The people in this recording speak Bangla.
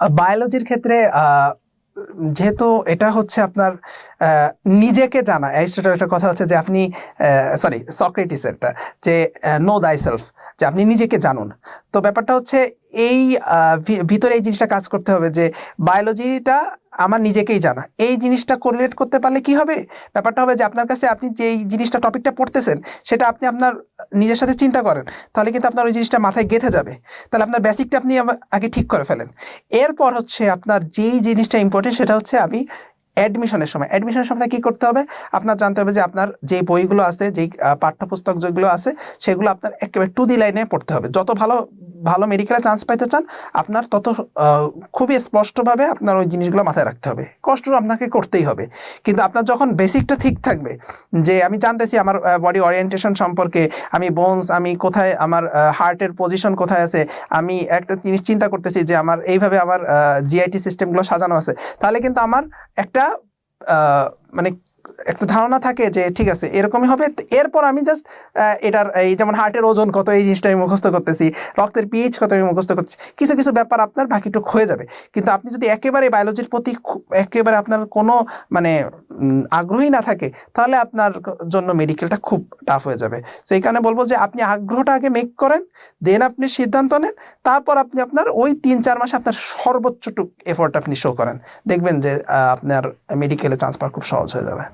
বায়োলজির ক্ষেত্রে যেহেতু এটা হচ্ছে আপনার নিজেকে জানা এই একটা কথা হচ্ছে যে আপনি সরি সক্রেটিসেরটা, যে নো দাই সেলফ যে আপনি নিজেকে জানুন। তো ব্যাপারটা হচ্ছে এই ভিতরে এই জিনিসটা কাজ করতে হবে যে বায়োলজিটা আমার নিজেকেই জানা। এই জিনিসটা কোরিলেট করতে পারলে কি হবে? ব্যাপারটা হবে যে আপনার কাছে আপনি যেই জিনিসটা টপিকটা পড়তেছেন, সেটা আপনি আপনার নিজের সাথে চিন্তা করেন। তাহলে কিন্তু আপনার ওই জিনিসটা মাথায় গেঁথে যাবে। তাহলে আপনার বেসিকটা আপনি আগে ঠিক করে ফেলেন। এরপর হচ্ছে আপনার যেই জিনিসটা ইম্পর্টেন্ট সেটা হচ্ছে আমি অ্যাডমিশনের সময়। অ্যাডমিশনের সময় কি করতে হবে? আপনার জানতে হবে যে আপনার যেই বইগুলো আছে, যেই পাঠ্যপুস্তক যেগুলো আছে, সেগুলো আপনার একেবারে টু দি লাইনে পড়তে হবে। যত ভালো ভালো মেডিকেলে চান্স পাইতে চান, আপনার তত খুবই স্পষ্টভাবে আপনার ওই জিনিসগুলো মাথায় রাখতে হবে। কষ্ট আপনাকে করতেই হবে। কিন্তু আপনার যখন বেসিকটা ঠিক থাকবে, যে আমি জানতেছি আমার বডি ওরিয়েন্টেশন সম্পর্কে, আমি বোনস আমি কোথায়, আমার হার্টের পজিশন কোথায় আছে, আমি একটা জিনিস চিন্তা করতেছি যে আমার, এইভাবে আমার জিআইটি সিস্টেমগুলো সাজানো আছে, তাহলে কিন্তু আমার একটা মানে একটা ধারণা থাকে যে ঠিক আছে, এরকমই হবে। এরপর আমি জাস্ট এটার এই যেমন হার্টের ওজন কত, এই জিনিসটা আমি মুখস্থ করতেছি, রক্তের পিএইচ কত আমি মুখস্থ করতেছি, কিছু কিছু ব্যাপার আপনার বাকিটুক হয়ে যাবে। কিন্তু আপনি যদি একেবারে বায়োলজির প্রতি একেবারে আপনার কোনো মানে আগ্রহী না থাকে, তাহলে আপনার জন্য মেডিকেলটা খুব টাফ হয়ে যাবে। তো কারণে বলব যে আপনি আগ্রহটা আগে মেক করেন দেন আপনি সিদ্ধান্ত নেন, তারপর আপনি আপনার ওই তিন চার মাসে আপনার সর্বোচ্চটুক এফোর্ট আপনি শো করেন। দেখবেন যে আপনার মেডিকেলে চান্স পাওয়া খুব সহজ হয়ে যাবে।